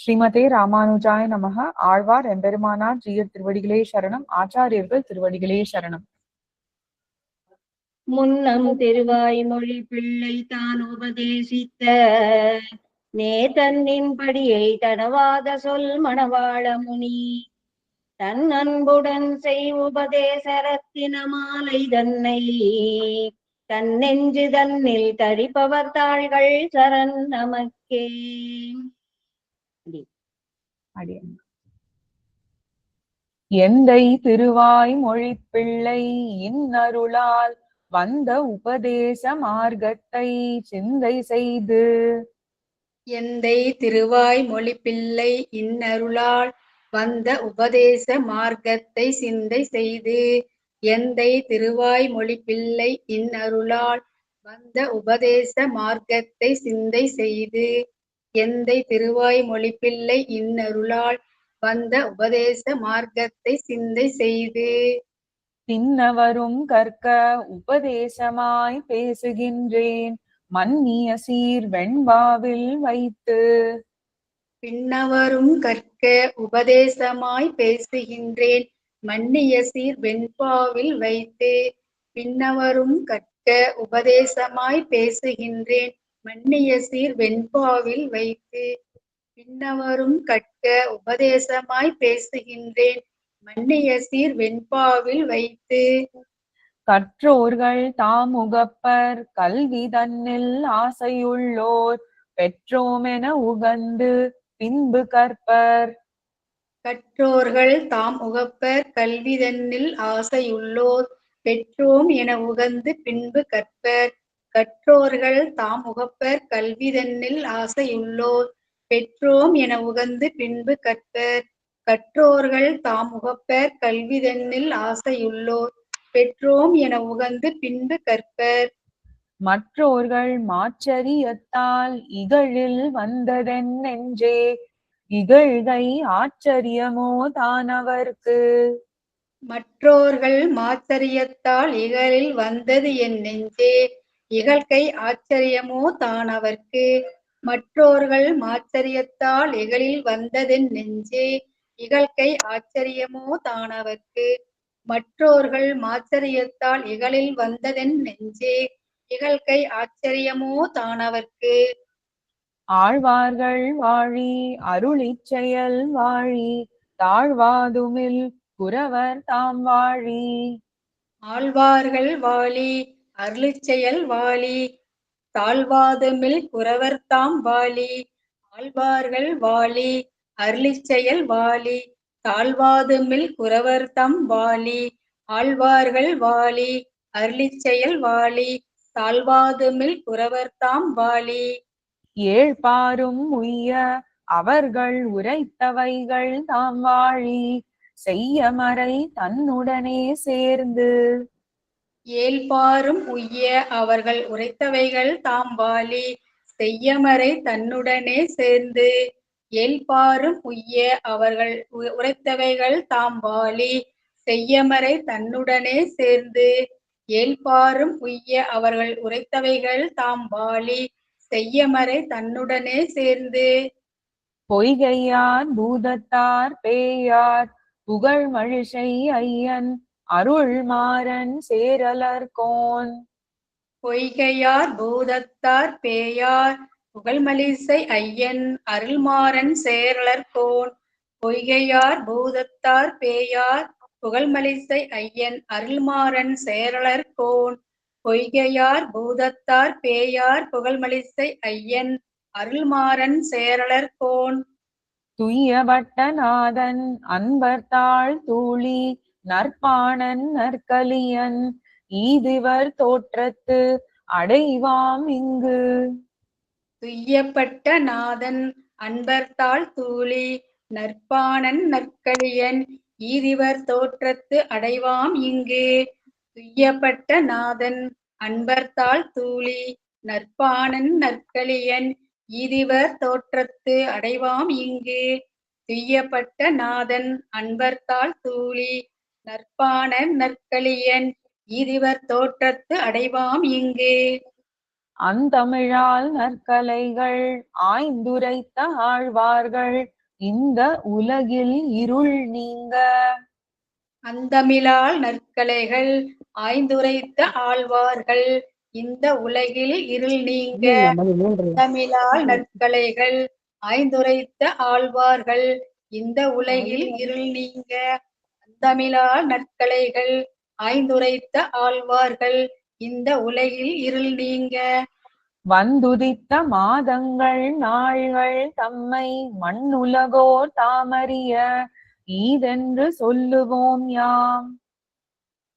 ஸ்ரீமதே ராமானுஜாய நமக ஆழ்வார் எம்பெருமானார் ஜீயர் திருவடிகளே சரணம். ஆச்சாரியர்கள் திருவடிகளே சரணம். முன்னம் திருவாய்மொழி பிள்ளை தான் உபதேசித்த. நேதன்னின் படியை தனவாத சொல் மணவாள முனி. தன் அன்புடன் செய் உபதேசரத்தின மாலை தன்னை. தன் நெஞ்சு தன்னில் தரிப்பவர் தாள்கள் சரண் நமக்கே. எந்தை திருவாய் மொழிப்பிள்ளை இன்னருளால் வந்த உபதேச மார்க்கத்தை சிந்தை செய்து. எந்தை திருவாய் மொழிப்பிள்ளை இன்னருளால் வந்த உபதேச மார்க்கத்தை சிந்தை செய்து. எந்தை திருவாய் மொழிப்பிள்ளை இன்னருளால் வந்த உபதேச மார்க்கத்தை சிந்தை செய்து. எந்தை திருவாய் மொழிப்பிள்ளை இன்னருளால் வந்த உபதேச மார்க்கத்தை சிந்தை செய்து. பின்னவரும் கற்க உபதேசமாய் பேசுகின்றேன். மன்னிய சீர் வெண்பாவில் வைத்து. பின்னவரும் கற்க உபதேசமாய் பேசுகின்றேன். மன்னிய சீர் வெண்பாவில் வைத்து. பின்னவரும் கற்க உபதேசமாய் பேசுகின்றேன். மன்னிய சீர் வெண்பாவில் வைத்து பின்னவரும் கற்க உபதேசமாய் பேசுகின்றேன். மன்னிய சீர் வெண்பாவில் வைத்து கற்றோர்கள் தாமுகப்பர் கல்வி தன்னில் ஆசையுள்ளோர் பெற்றோமென உகந்து பின்பு கற்பர். கற்றோர்கள் தாம் உகப்பர் கல்வி தன்னில் ஆசையுள்ளோர் பெற்றோம் என உகந்து பின்பு கற்பர். கற்றோர்கள் தாம் உகப்பர் கல்வி தன்னில் ஆசையுள்ளோர். பெற்றோம் என உகந்து பின்பு கற்பர். கற்றோர்கள் தாம் உகப்பர் கல்வி தன்னில் ஆசையுள்ளோர். பெற்றோம் என உகந்து பின்பு கற்பர். மற்றோர்கள் மாச்சரியத்தால் இகழில் வந்ததென் நெஞ்சே. இகழ்கை ஆச்சரியமோ தானவர்க்கு. மற்றோர்கள் மாச்சரியத்தால் இகழில் வந்தது என் நெஞ்சே. இகழ்கை ஆச்சரியமோ தானவர்க்கு? மற்றோர்கள் மாச்சரியத்தால் இகழில் வந்ததென் நெஞ்சே இகழ்கை ஆச்சரியமோ தானவர்க்கு? மற்றோர்கள் மாச்சரியத்தால் இகழில் வந்ததென் நெஞ்சே இகழ்கை ஆச்சரியமோ தானவர்க்கு? ஆழ்வார்கள் வாழி அருளிச் செயல் வாழி தாழ்வாதுமில் குரவர் தாம் வாழி. ஆழ்வார்கள் வாழி அருளிச்செயல் வாலி தாழ்வாதமில் குறவர்தாம் வாலி ஆழ்வார்கள் வாழி அருளிச்செயல் வாலி தாழ்வாதமில் குறவர்தம் வாலி ஆழ்வார்கள் வாழி அருளிச்செயல் வாலி தாழ்வாதுமில் குறவர்தாம் வாலி. ஏழ்பாரும் உய்ய அவர்கள் உரைத்தவைகள் தாம் வாழி செய்ய மறை தன்னுடனே சேர்ந்து. ஏல்பாரும் உய்ய அவர்கள் உரைத்தவைகள் தாம் வாலி செய்யமறை தன்னுடனே சேர்ந்து ஏழ்பாரும் உய்ய அவர்கள் உரைத்தவைகள் தாம் வாலி செய்யமறை தன்னுடனே சேர்ந்து ஏழ்பாரும் உய்ய அவர்கள் உரைத்தவைகள் தாம் வாலி செய்யமறை தன்னுடனே சேர்ந்து. பொய்கையார் பூதத்தார் பேயார் புகழ் மழிசை ஐயன் அருள் மாறன் சேரலர்கோன் பொய்கையார் பூதத்தார் பேயார் புகழ்மலிசை ஐயன் அருள்மாறன் சேரலர்கோன் பொய்கையார் பூதத்தார் பேயார் புகழ்மலிசை ஐயன் அருள்மாறன் சேரலர்கோன் பொய்கையார் பூதத்தார் பேயார் புகழ்மலிசை ஐயன் அருள்மாறன் சேரலர்கோன் துய்யபட்டநாதன் அன்பர்தாள் தூளி நற்பாணன் நற்கலியன் ஈதிவர் தோற்றத்து அடைவாம் இங்கு. துய்யப்பட்ட நாதன் அன்பர்த்தாள் தூளி நற்பாணன் நற்களியன் ஈதிவர் தோற்றத்து அடைவாம் இங்கு. துய்யப்பட்ட நாதன் அன்பர்த்தாள் தூளி நற்பாணன் நற்களியன் ஈதிவர் தோற்றத்து அடைவாம் இங்கு. துய்யப்பட்ட நாதன் அன்பர்த்தாள் தூளி நற்பாணன் நற்களியன் ஈதிவர் தோற்றத்து அடைவாம் இங்கு. அந்தமிழால் நற்கலைகள் ஆய்ந்துரைத்த ஆழ்வார்கள் இந்த உலகில் இருள் நீங்க. அந்தமிழால் நற்கலைகள் ஆய்ந்துரைத்த ஆழ்வார்கள் இந்த உலகில் இருள் நீங்க. அந்தமிழால் நற்கலைகள் ஆய்ந்துரைத்த ஆழ்வார்கள் இந்த உலகில் இருள் நீங்க. அந்தமிழால் நற்கலைகள் ஆய்ந்துரைத்த ஆழ்வார்கள். இந்த உலகில் இருள் நீங்க. வந்துதித்த மாதங்கள் நாள்கள் தம்மை மண்ணுலகோர் தாமறிய. ஈதென்று சொல்லுவோம் யாம்.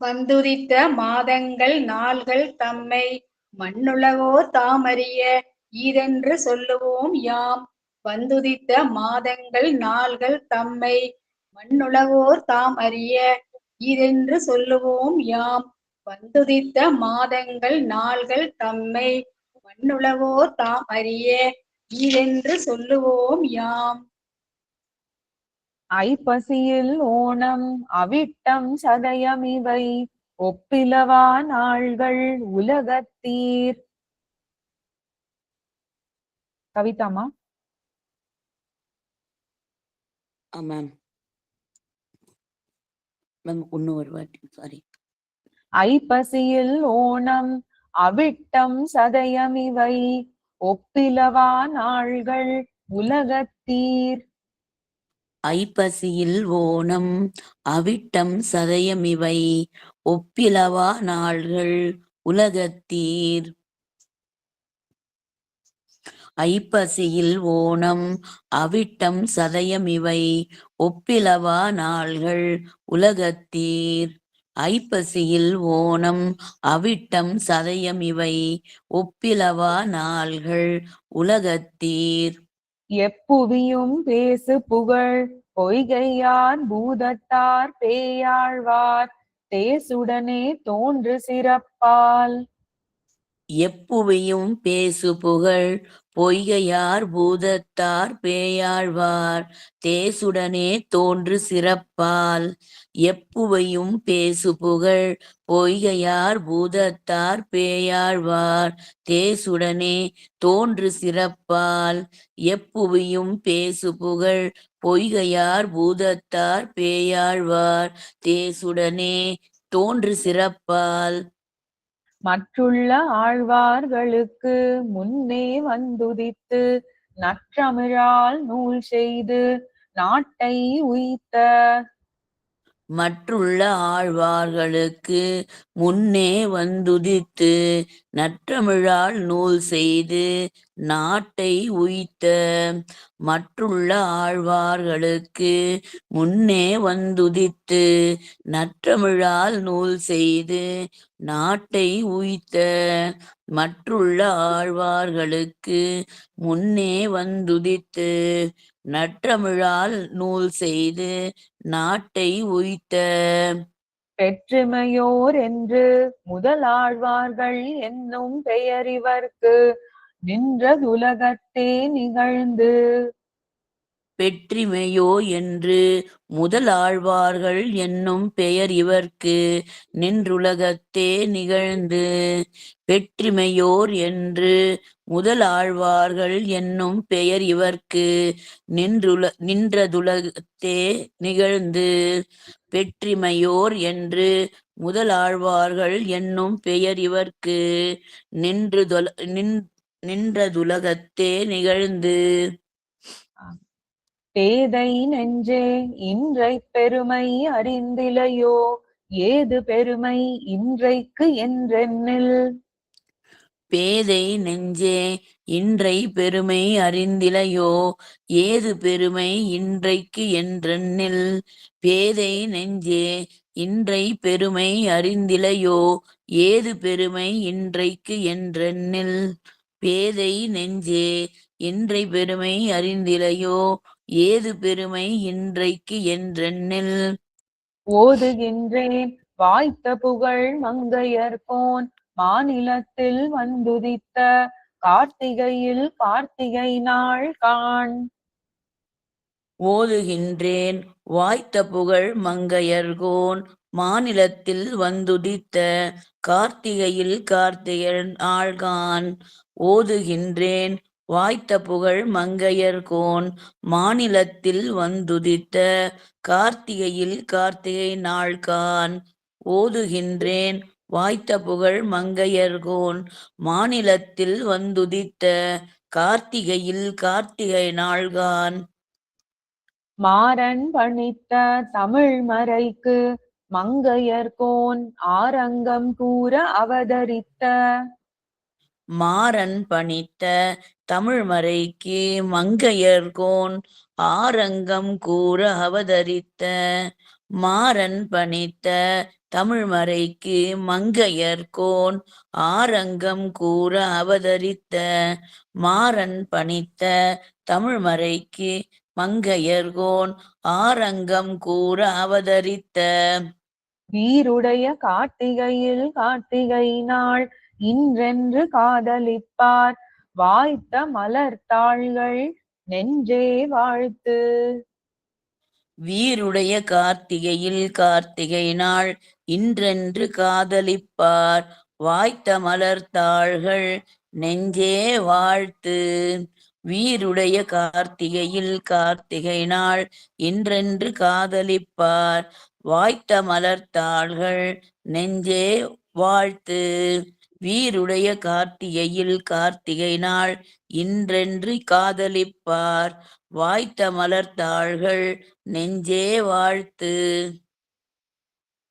வந்துதித்த மாதங்கள் நாள்கள் தம்மை மண்ணுலகோர் தாமறிய. ஈதென்று சொல்லுவோம் யாம். வந்துதித்த மாதங்கள் நாள்கள் தம்மை மண்ணுலகோர் தாம் அறிய ஈதென்று சொல்லுவோம் யாம். வந்துதித்த மாதங்கள் நாள்கள் தம்மை மண்ணுலகோர் தாம் அறிய ஈதென்று சொல்லுவோம் யாம். ஐப்பசியில் ஓணம் அவிட்டம் சதயம் இவை ஒப்பிலவா நாள்கள் உலகத்தீர். கவிதாமா? மேம். மேம் இன்னும் ஒரு வாட்டி. சாரி ஐப்பசியில் ஓணம் அவிட்டம் சதயம் இவை ஒப்பிலவா நாள்கள் உலகத்தீர். ஐப்பசியில் ஓணம் அவிட்டம் சதயமிவை ஒப்பிலவா நாள்கள் உலகத்தீர். ஐப்பசியில் ஓணம் அவிட்டம் சதயமிவை. ஒப்பிலவா நாள்கள் உலகத்தீர். ஐப்பசியில் ஓணம் அவிட்டம் சதயமிவை. ஒப்பிலவா நாள்கள் உலகத்தீர். எப்புவியும் பேசு புகழ். பொய்கையார் பூதத்தார் பேயாழ்வார். தேசுடனே தோன்று சிறப்பால். எப்புவியும் பேசு புகழ் பொய்கையார் பூதத்தார் பேயாழ்வார் தேசுடனே தோன்று சிறப்பால். எப்புவையும் பேசு புகழ் பொய்கையார் பூதத்தார் பேயாழ்வார் தேசுடனே தோன்று சிறப்பால். எப்புவியும் பேசு புகழ் பொய்கையார் பூதத்தார் பேயாழ்வார் தேசுடனே தோன்று சிறப்பால். மற்றுள்ள ஆழ்வார்களுக்கு முன்னே வந்துதித்து நற்றமிழால் நூல் செய்து நாட்டை உய்த்த. மற்றுள்ள ஆழ்வார்களுக்கு முன்னே வந்துதித்து நற்றமிழால் நூல் செய்து நாட்டை உய்த்த மற்றுள்ள ஆழ்வார்களுக்கு முன்னே வந்துதித்து நற்றமிழால் நூல் செய்து நாட்டை உய்த்த மற்றுள்ள ஆழ்வார்களுக்கு முன்னே வந்துதித்து நற்றமிழால் நூல் செய்து நாட்டை உய்த்த பெற்றுமையோர் என்று முதலாழ்வார்கள் என்னும் பெயர் இவர்க்கு. நின்றதுலகத்தே நிகழ்ந்து பெற்றிமையோ என்று முதலாழ்வார்கள் என்னும் பெயர் இவர்க்கு நின்றுலகத்தே நிகழ்ந்து பெற்றிமையோர் என்று முதலாழ்வார்கள் என்னும் பெயர் இவர்க்கு நின்றுல நின்றதுலகத்தே நிகழ்ந்து பெற்றிமையோர் என்று முதலாழ்வார்கள் என்னும் பெயர் இவர்க்கு நின்று நின் நின்றதுலகத்தே நிகழ்ந்து. பேதை நெஞ்சே இன்றை பெருமை அறிந்திலையோ? ஏது பெருமை இன்றைக்கு என்றெண்ணில் பேதை நெஞ்சே இன்றை பெருமை அறிந்திலையோ? ஏது பெருமை இன்றைக்கு என்றெண்ணில் பேதை நெஞ்சே இன்றை பெருமை அறிந்திலையோ? ஏது பெருமை இன்றைக்கு என்றெண்ணில் பேதை நெஞ்சே இன்றை பெருமை அறிந்திலையோ? ஏது பெருமை இன்றைக்கு என்றெண்ணில் ஓதுகின்றேன் வாய்த்த புகழ் மங்கையர்கோன் மாநிலத்தில் வந்துதித்த கார்த்திகையில் கார்த்திகை நாள் காண். ஓதுகின்றேன். வாய்த்த புகழ் மங்கையர்கோன். மாநிலத்தில் வந்துதித்த கார்த்திகையில் கார்த்திகன் ஆழ்கான் ஓதுகின்றேன். வாய்த்த புகழ் மங்கையர்கோன். மாநிலத்தில் வந்துதித்த கார்த்திகையில் கார்த்திகை நாள்கான் ஓதுகின்றேன். வாய்த்த புகழ் மங்கையர்கோன். மாநிலத்தில் வந்துதித்த கார்த்திகையில் கார்த்திகை நாள்கான் மாறன் பணித்த தமிழ் மறைக்கு மங்கையர்கோன் ஆரங்கம் கூற அவதரித்த. மாறன் பணித்த தமிழ்மறைக்கு மங்கையர்கோன் ஆரங்கம் கூற அவதரித்த. மாறன் பணித்த தமிழ்மறைக்கு மங்கையர்கோன் ஆரங்கம் கூற அவதரித்த. மாறன் பணித்த தமிழ்மறைக்கு மங்கையர்கோன் ஆரங்கம் கூற அவதரித்த. வீருடைய கார்த்திகையில் கார்த்திகை நாள் இன்றென்று காதலிப்பார். வாய்த்த மலர்த்தாள்கள் நெஞ்சே வாழ்த்து. வீருடைய கார்த்திகையில் கார்த்திகை நாள் இன்றென்று காதலிப்பார். வாய்த்த மலர்த்தாள்கள் நெஞ்சே வாழ்த்து. வீருடைய கார்த்திகையில் கார்த்திகை நாள் இன்றென்று காதலிப்பார். வாய்த்த மலர்த்தாள்கள் நெஞ்சே வாழ்த்து. வீருடைய கார்த்திகையில் கார்த்திகை நாள் இன்றென்று காதலிப்பார். வாய்த்த மலர்த்தாள்கள் நெஞ்சே வாழ்த்து.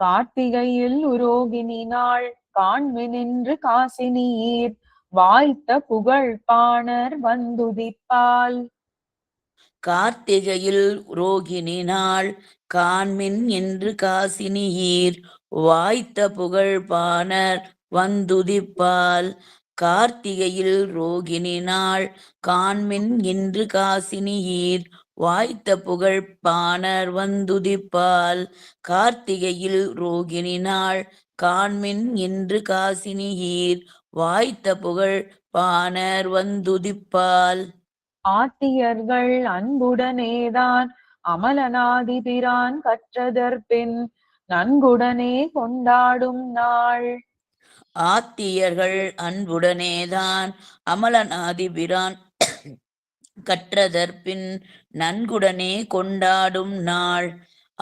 கார்த்திகையில் உரோகினி நாள் காண்மினின்று காசினியீர் வாய்த்த புகழ் பாணர் வந்துதிப்பால் கார்த்திகையில் ரோகிணி நாள் காண்மின் என்று காசினியீர். வாய்த்த புகழ் பாணர் வந்துதிப்பால் கார்த்திகையில் ரோகிணி நாள் காண்மின் என்று காசினியீர். வாய்த்த புகழ் பாணர் வந்துதிப்பால் கார்த்திகையில் ரோகிணி நாள் காண்மின் என்று காசினியீர். வாய்த்த புகழ் பாணர் வந்துதிப்பால். ஆத்தியர்கள் அன்புடனேதான் அமலனாதிபிரான் கற்றதற்பின் நன்குடனே கொண்டாடும் நாள். ஆத்தியர்கள் அன்புடனேதான் அமலனாதிபிரான் கற்றதற்பின் நன்குடனே கொண்டாடும் நாள்.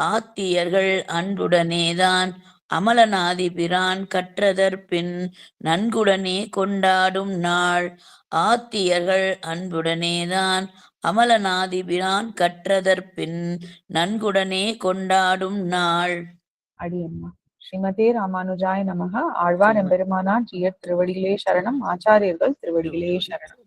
ஆத்தியர்கள் அன்புடனேதான் அமலனாதிபிரான் கற்றதற்பின் நன்குடனே கொண்டாடும் நாள். ஆத்தியர்கள் அன்புடனேதான் அமலனாதிபிரான் கற்றதற்பின் நன்குடனே கொண்டாடும் நாள். அடியம்மா. ஸ்ரீமதே ராமானுஜாய நமக. ஆழ்வார் எம்பெருமானார் ஜியர் திருவடிகளே சரணம். ஆச்சாரியர்கள் திருவடிகளே சரணம்.